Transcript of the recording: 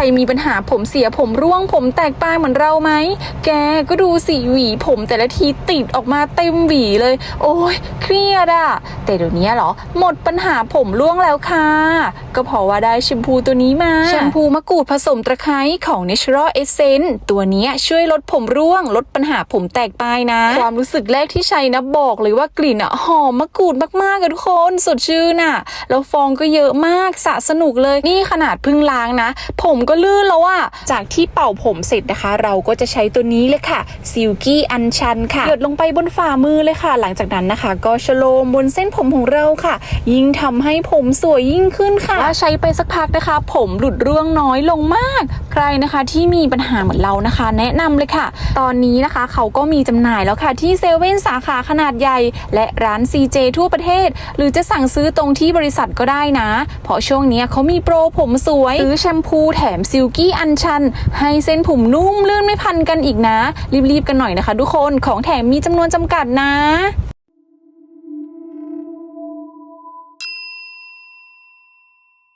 รมีปัญหาผมเสียผมร่วงผมแตกปลายเหมือนเราไหม แกก็ดูสิหวีผมแต่ละทีติดออกมาเต็มหวีเลย โอ้ยเครียดอะแต่เดี๋ยวนี้เหรอ หมดปัญหาผมร่วงแล้วค่ะ ก็เพราะว่าได้แชมพูตัวนี้มาแชมพูมะกรูดผสมตะไคร้ของ Natural Essence ตัวนี้ช่วยลดผมร่วง ลดปัญหาผมแตกปลายนะ ความรู้สึกแรกที่ใช้นะบอกเลยว่ากลิ่นอะหอมมะกรูดมากๆอะทุกคนสดชื่นอะแล้วฟองก็เยอะมากสะสนุกเลยนี่ขนาดพิ่งล้างนะ ผมก็ลื่นแล้วอะจากที่เป่าผมเสร็จนะคะ เราก็จะใช้ตัวนี้เลยค่ะซิลกี้อันชันค่ะหยดลงไปบนฝ่ามือเลยค่ะ หลังจากนั้นนะคะ ก็ชโลมบนเส้นผมของเราค่ะ ยิ่งทำให้ผมสวยยิ่งขึ้นค่ะใช้ไปสักพักนะคะ ผมหลุดร่วงน้อยลงมาก ใครนะคะที่มีปัญหาเหมือนเรานะคะ แนะนำเลยค่ะ ตอนนี้นะคะเขาก็มีจำหน่ายแล้วค่ะที่เซเว่นสาขาขนาดใหญ่ และร้าน CJ ทั่วประเทศ หรือจะสั่งซื้อตรงที่บริษัทก็ได้นะ เพราะช่วงนี้เขามีโปรผมสวยซื้อแชมพูแถมซิลกี้อันชัน ให้เส้นผมนุ่มลื่นไม่พันกันอีกนะ รีบๆกันหน่อยนะคะทุกคนของแถมมีจำนวนจำกัดนะ